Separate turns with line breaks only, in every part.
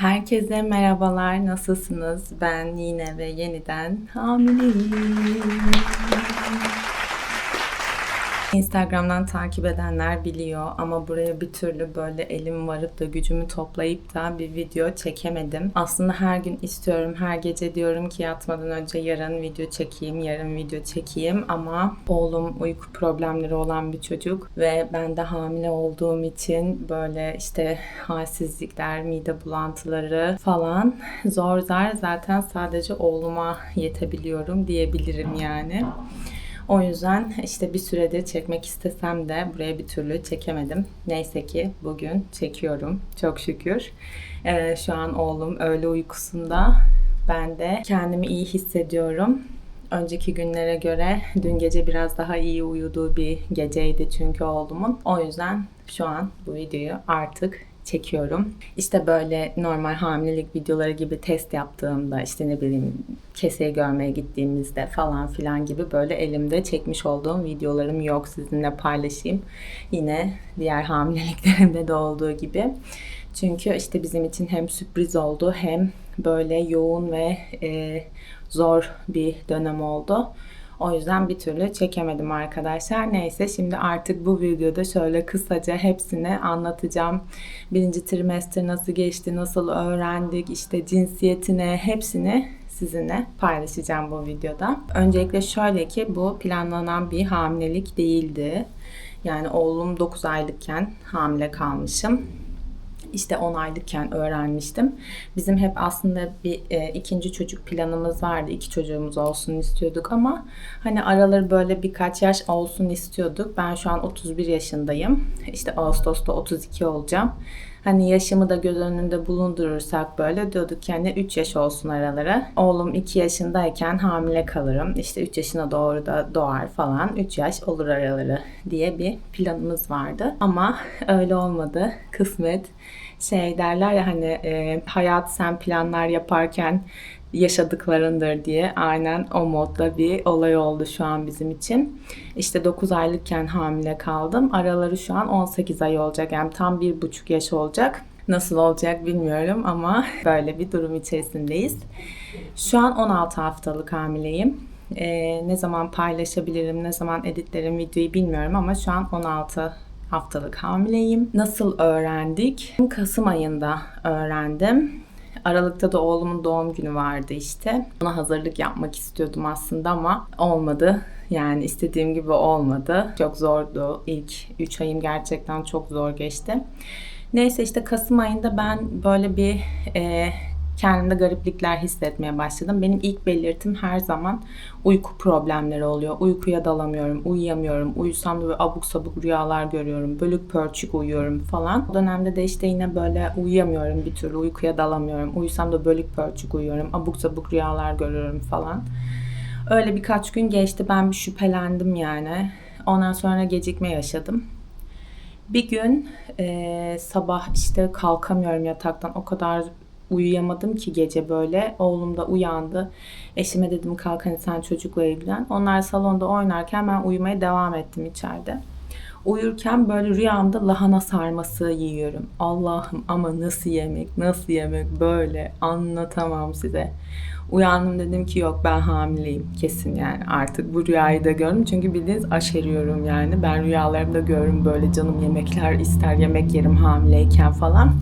Herkese merhabalar, nasılsınız? Ben yine ve yeniden hamileyim. Instagram'dan takip edenler biliyor ama buraya bir türlü böyle elim varıp da gücümü toplayıp da bir video çekemedim. Aslında her gün istiyorum, her gece diyorum ki yatmadan önce yarın video çekeyim, yarın video çekeyim ama oğlum uyku problemleri olan bir çocuk ve ben de hamile olduğum için böyle işte halsizlikler, mide bulantıları falan zor zar zaten sadece oğluma yetebiliyorum diyebilirim yani. O yüzden işte bir süredir çekmek istesem de buraya bir türlü çekemedim. Neyse ki bugün çekiyorum. Çok şükür. Ee, şu an oğlum öğle uykusunda. Ben de kendimi iyi hissediyorum. Önceki günlere göre dün gece biraz daha iyi uyuduğu bir geceydi çünkü oğlumun. O yüzden şu an bu videoyu artık çekiyorum. İşte böyle normal hamilelik videoları gibi test yaptığımda işte ne bileyim keseyi görmeye gittiğimizde falan filan gibi böyle elimde çekmiş olduğum videolarım yok sizinle paylaşayım. Yine diğer hamileliklerimde de olduğu gibi. Çünkü işte bizim için hem sürpriz oldu hem böyle yoğun ve e, zor bir dönem oldu. O yüzden bir türlü çekemedim arkadaşlar. Neyse şimdi artık bu videoda şöyle kısaca hepsini anlatacağım. Birinci trimester nasıl geçti, nasıl öğrendik, işte cinsiyetine hepsini sizinle paylaşacağım bu videoda. Öncelikle şöyle ki bu planlanan bir hamilelik değildi. Yani oğlum 9 aylıkken hamile kalmışım işte 10 aylıkken öğrenmiştim. Bizim hep aslında bir e, ikinci çocuk planımız vardı. İki çocuğumuz olsun istiyorduk ama hani araları böyle birkaç yaş olsun istiyorduk. Ben şu an 31 yaşındayım. İşte Ağustos'ta 32 olacağım. Hani yaşımı da göz önünde bulundurursak böyle diyorduk yani 3 yaş olsun araları. Oğlum 2 yaşındayken hamile kalırım. İşte 3 yaşına doğru da doğar falan. 3 yaş olur araları diye bir planımız vardı. Ama öyle olmadı. Kısmet şey derler ya hani e, hayat sen planlar yaparken yaşadıklarındır diye aynen o modda bir olay oldu şu an bizim için. İşte 9 aylıkken hamile kaldım. Araları şu an 18 ay olacak. Yani tam bir buçuk yaş olacak. Nasıl olacak bilmiyorum ama böyle bir durum içerisindeyiz. Şu an 16 haftalık hamileyim. Ee, ne zaman paylaşabilirim, ne zaman editlerim videoyu bilmiyorum ama şu an 16 haftalık hamileyim. Nasıl öğrendik? Kasım ayında öğrendim. Aralıkta da oğlumun doğum günü vardı işte. Ona hazırlık yapmak istiyordum aslında ama olmadı. Yani istediğim gibi olmadı. Çok zordu. İlk 3 ayım gerçekten çok zor geçti. Neyse işte Kasım ayında ben böyle bir e, kendimde gariplikler hissetmeye başladım. Benim ilk belirtim her zaman uyku problemleri oluyor. Uykuya dalamıyorum, uyuyamıyorum. Uyusam da böyle abuk sabuk rüyalar görüyorum. Bölük pörçük uyuyorum falan. O dönemde de işte yine böyle uyuyamıyorum bir türlü. Uykuya dalamıyorum. Uyusam da bölük pörçük uyuyorum. Abuk sabuk rüyalar görüyorum falan. Öyle birkaç gün geçti. Ben bir şüphelendim yani. Ondan sonra gecikme yaşadım. Bir gün e, sabah işte kalkamıyorum yataktan. O kadar uyuyamadım ki gece böyle. Oğlum da uyandı. Eşime dedim kalk hani sen çocukla ilgilen. Onlar salonda oynarken ben uyumaya devam ettim içeride. Uyurken böyle rüyamda lahana sarması yiyorum. Allah'ım ama nasıl yemek, nasıl yemek böyle anlatamam size. Uyandım dedim ki yok ben hamileyim kesin yani artık bu rüyayı da gördüm. Çünkü bildiğiniz aşeriyorum yani. Ben rüyalarımda görürüm böyle canım yemekler ister yemek yerim hamileyken falan.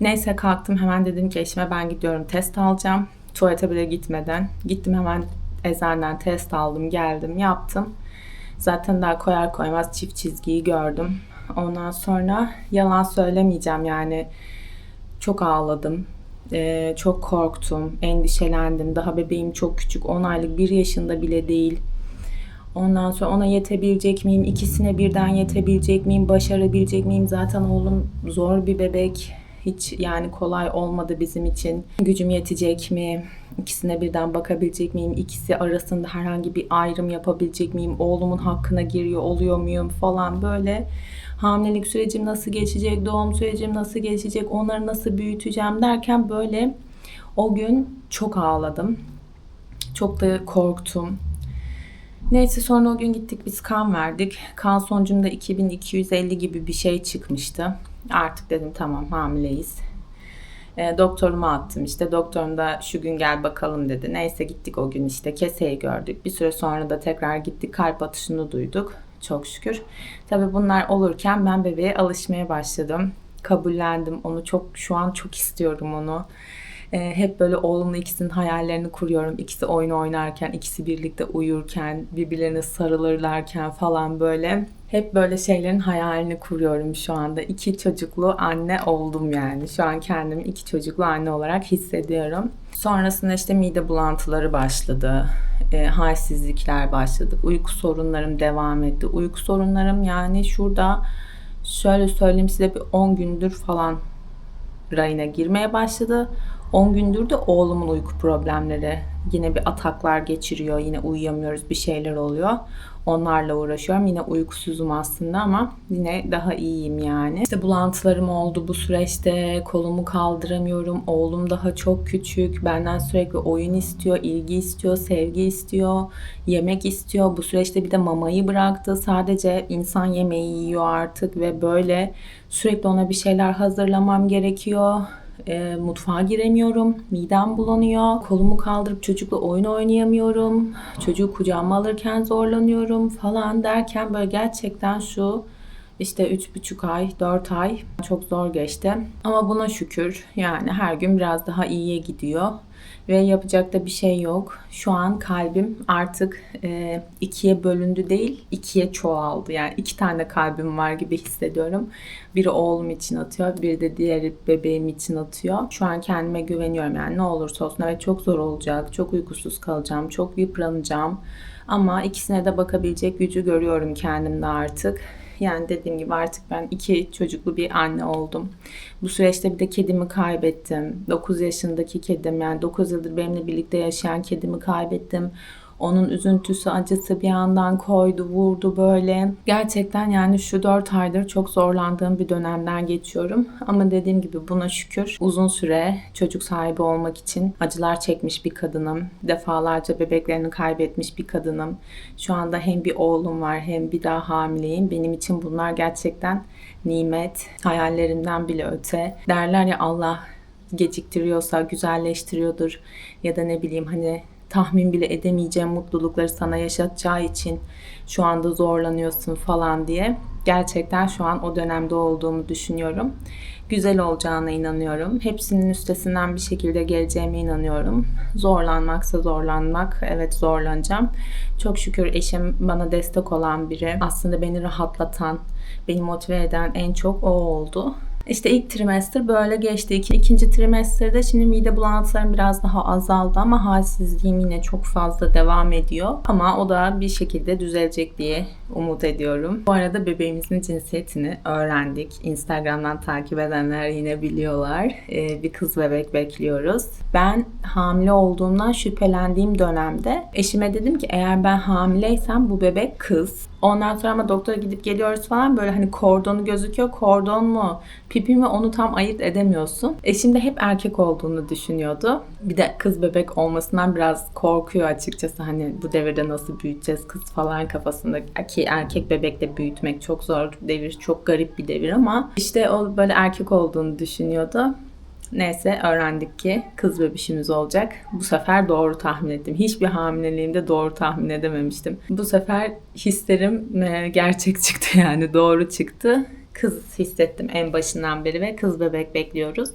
Neyse kalktım hemen dedim ki eşime ben gidiyorum test alacağım. Tuvalete bile gitmeden. Gittim hemen eczaneden test aldım geldim yaptım. Zaten daha koyar koymaz çift çizgiyi gördüm. Ondan sonra yalan söylemeyeceğim yani çok ağladım. Ee, çok korktum, endişelendim. Daha bebeğim çok küçük, 10 aylık, 1 yaşında bile değil. Ondan sonra ona yetebilecek miyim? İkisine birden yetebilecek miyim? Başarabilecek miyim? Zaten oğlum zor bir bebek. Hiç yani kolay olmadı bizim için. Gücüm yetecek mi? İkisine birden bakabilecek miyim? İkisi arasında herhangi bir ayrım yapabilecek miyim? Oğlumun hakkına giriyor oluyor muyum falan böyle. Hamilelik sürecim nasıl geçecek? Doğum sürecim nasıl geçecek? Onları nasıl büyüteceğim derken böyle o gün çok ağladım. Çok da korktum. Neyse sonra o gün gittik biz kan verdik. Kan sonucumda 2250 gibi bir şey çıkmıştı. Artık dedim tamam hamileyiz. E, doktoruma attım işte. Doktorum da şu gün gel bakalım dedi. Neyse gittik o gün işte keseyi gördük. Bir süre sonra da tekrar gittik kalp atışını duyduk. Çok şükür. Tabii bunlar olurken ben bebeğe alışmaya başladım. Kabullendim onu çok şu an çok istiyorum onu. E, hep böyle oğlumla ikisinin hayallerini kuruyorum. İkisi oyun oynarken, ikisi birlikte uyurken, birbirlerine sarılırlarken falan böyle. Hep böyle şeylerin hayalini kuruyorum şu anda. İki çocuklu anne oldum yani. Şu an kendimi iki çocuklu anne olarak hissediyorum. Sonrasında işte mide bulantıları başladı. E, halsizlikler başladı. Uyku sorunlarım devam etti. Uyku sorunlarım yani şurada şöyle söyleyeyim size bir 10 gündür falan rayına girmeye başladı. 10 gündür de oğlumun uyku problemleri. Yine bir ataklar geçiriyor. Yine uyuyamıyoruz. Bir şeyler oluyor. Onlarla uğraşıyorum. Yine uykusuzum aslında ama yine daha iyiyim yani. İşte bulantılarım oldu bu süreçte. Kolumu kaldıramıyorum. Oğlum daha çok küçük. Benden sürekli oyun istiyor, ilgi istiyor, sevgi istiyor, yemek istiyor. Bu süreçte bir de mamayı bıraktı. Sadece insan yemeği yiyor artık ve böyle sürekli ona bir şeyler hazırlamam gerekiyor e, mutfağa giremiyorum. Midem bulanıyor. Kolumu kaldırıp çocukla oyun oynayamıyorum. Çocuğu kucağıma alırken zorlanıyorum falan derken böyle gerçekten şu işte üç buçuk ay, dört ay çok zor geçti. Ama buna şükür yani her gün biraz daha iyiye gidiyor ve yapacak da bir şey yok. Şu an kalbim artık e, ikiye bölündü değil, ikiye çoğaldı. Yani iki tane kalbim var gibi hissediyorum. Biri oğlum için atıyor, biri de diğeri bebeğim için atıyor. Şu an kendime güveniyorum yani ne olursa olsun. Evet çok zor olacak, çok uykusuz kalacağım, çok yıpranacağım. Ama ikisine de bakabilecek gücü görüyorum kendimde artık. Yani dediğim gibi artık ben iki çocuklu bir anne oldum. Bu süreçte bir de kedimi kaybettim. 9 yaşındaki kedim yani 9 yıldır benimle birlikte yaşayan kedimi kaybettim. Onun üzüntüsü, acısı bir yandan koydu, vurdu böyle. Gerçekten yani şu 4 aydır çok zorlandığım bir dönemden geçiyorum. Ama dediğim gibi buna şükür uzun süre çocuk sahibi olmak için acılar çekmiş bir kadınım. Defalarca bebeklerini kaybetmiş bir kadınım. Şu anda hem bir oğlum var hem bir daha hamileyim. Benim için bunlar gerçekten nimet. Hayallerimden bile öte. Derler ya Allah geciktiriyorsa güzelleştiriyordur ya da ne bileyim hani tahmin bile edemeyeceğim mutlulukları sana yaşatacağı için şu anda zorlanıyorsun falan diye. Gerçekten şu an o dönemde olduğumu düşünüyorum. Güzel olacağına inanıyorum. Hepsinin üstesinden bir şekilde geleceğime inanıyorum. Zorlanmaksa zorlanmak. Evet zorlanacağım. Çok şükür eşim bana destek olan biri. Aslında beni rahatlatan, beni motive eden en çok o oldu. İşte ilk trimester böyle geçti. İki, ikinci trimesterde şimdi mide bulantılarım biraz daha azaldı ama halsizliğim yine çok fazla devam ediyor. Ama o da bir şekilde düzelecek diye umut ediyorum. Bu arada bebeğimizin cinsiyetini öğrendik. Instagram'dan takip edenler yine biliyorlar. Ee, bir kız bebek bekliyoruz. Ben hamile olduğumdan şüphelendiğim dönemde eşime dedim ki eğer ben hamileysem bu bebek kız. Ondan sonra ama doktora gidip geliyoruz falan böyle hani kordonu gözüküyor. Kordon mu? Pipi mi? Onu tam ayırt edemiyorsun. Eşim de hep erkek olduğunu düşünüyordu. Bir de kız bebek olmasından biraz korkuyor açıkçası. Hani bu devirde nasıl büyüteceğiz kız falan kafasında. Ki erkek bebekle büyütmek çok zor. Devir çok garip bir devir ama işte o böyle erkek olduğunu düşünüyordu. Neyse öğrendik ki kız bebişimiz olacak. Bu sefer doğru tahmin ettim. Hiçbir hamileliğimde doğru tahmin edememiştim. Bu sefer hislerim e, gerçek çıktı yani doğru çıktı. Kız hissettim en başından beri ve kız bebek bekliyoruz.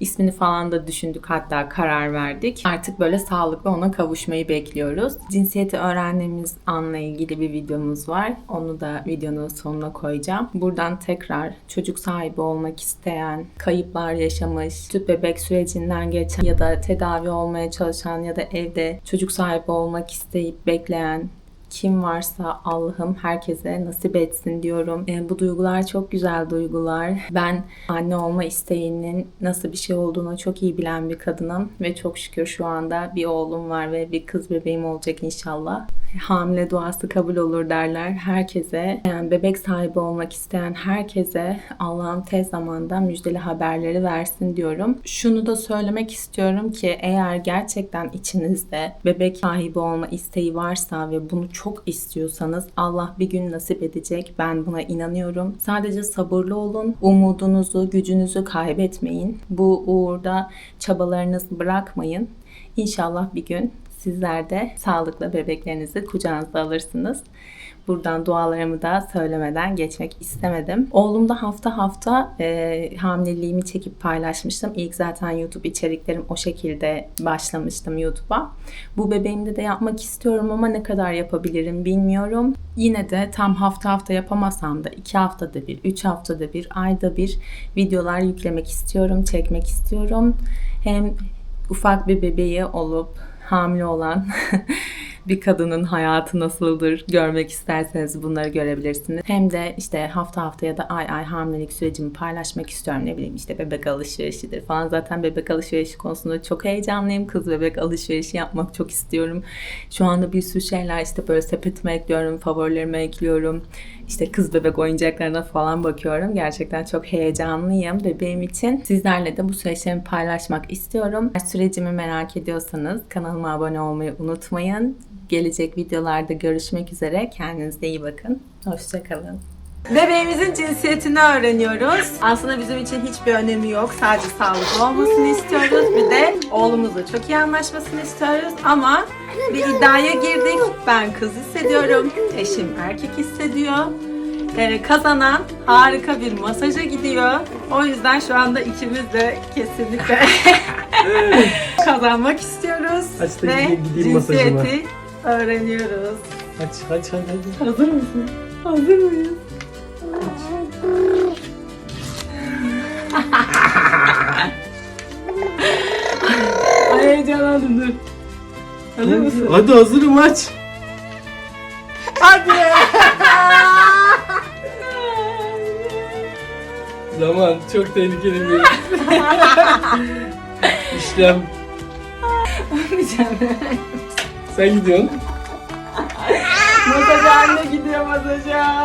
İsmini falan da düşündük hatta karar verdik. Artık böyle sağlıklı ona kavuşmayı bekliyoruz. Cinsiyeti öğrendiğimiz anla ilgili bir videomuz var. Onu da videonun sonuna koyacağım. Buradan tekrar çocuk sahibi olmak isteyen, kayıplar yaşamış, tüp bebek sürecinden geçen ya da tedavi olmaya çalışan ya da evde çocuk sahibi olmak isteyip bekleyen kim varsa Allah'ım herkese nasip etsin diyorum. E, bu duygular çok güzel duygular. Ben anne olma isteğinin nasıl bir şey olduğunu çok iyi bilen bir kadınım ve çok şükür şu anda bir oğlum var ve bir kız bebeğim olacak inşallah. Hamile duası kabul olur derler. Herkese, yani bebek sahibi olmak isteyen herkese Allah'ın tez zamanda müjdeli haberleri versin diyorum. Şunu da söylemek istiyorum ki eğer gerçekten içinizde bebek sahibi olma isteği varsa ve bunu çok istiyorsanız Allah bir gün nasip edecek. Ben buna inanıyorum. Sadece sabırlı olun. Umudunuzu, gücünüzü kaybetmeyin. Bu uğurda çabalarınızı bırakmayın. İnşallah bir gün sizler de sağlıkla bebeklerinizi kucağınıza alırsınız. Buradan dualarımı da söylemeden geçmek istemedim. Oğlumda hafta hafta e, hamileliğimi çekip paylaşmıştım. İlk zaten YouTube içeriklerim o şekilde başlamıştım YouTube'a. Bu bebeğimde de yapmak istiyorum ama ne kadar yapabilirim bilmiyorum. Yine de tam hafta hafta yapamasam da iki haftada bir, üç haftada bir, ayda bir videolar yüklemek istiyorum, çekmek istiyorum. Hem ufak bir bebeği olup hamile olan bir kadının hayatı nasıldır görmek isterseniz bunları görebilirsiniz. Hem de işte hafta hafta ya da ay ay hamilelik sürecimi paylaşmak istiyorum. Ne bileyim işte bebek alışverişidir falan. Zaten bebek alışverişi konusunda çok heyecanlıyım. Kız bebek alışverişi yapmak çok istiyorum. Şu anda bir sürü şeyler işte böyle sepetime ekliyorum, favorilerime ekliyorum. İşte kız bebek oyuncaklarına falan bakıyorum. Gerçekten çok heyecanlıyım bebeğim için. Sizlerle de bu süreçlerimi paylaşmak istiyorum. Sürecimi merak ediyorsanız kanalıma abone olmayı unutmayın. Gelecek videolarda görüşmek üzere. Kendinize iyi bakın. Hoşçakalın. Bebeğimizin cinsiyetini öğreniyoruz. Aslında bizim için hiçbir önemi yok. Sadece sağlıklı olmasını istiyoruz. Bir de oğlumuzla çok iyi anlaşmasını istiyoruz. Ama bir iddiaya girdik. Ben kız hissediyorum. Eşim erkek hissediyor. Ee, kazanan harika bir masaja gidiyor. O yüzden şu anda ikimiz de kesinlikle kazanmak istiyoruz.
Aç da
Ve
gideyim- gideyim masajıma.
cinsiyeti öğreniyoruz.
Aç aç aç aç.
Hazır mısın? Hazır mıyız? Dur. Hazır mısın?
Hadi hazırım aç.
Hadi.
Zaman çok tehlikeli bir işlem. Sen gidiyorsun.
Masaj haline gidiyor masaja.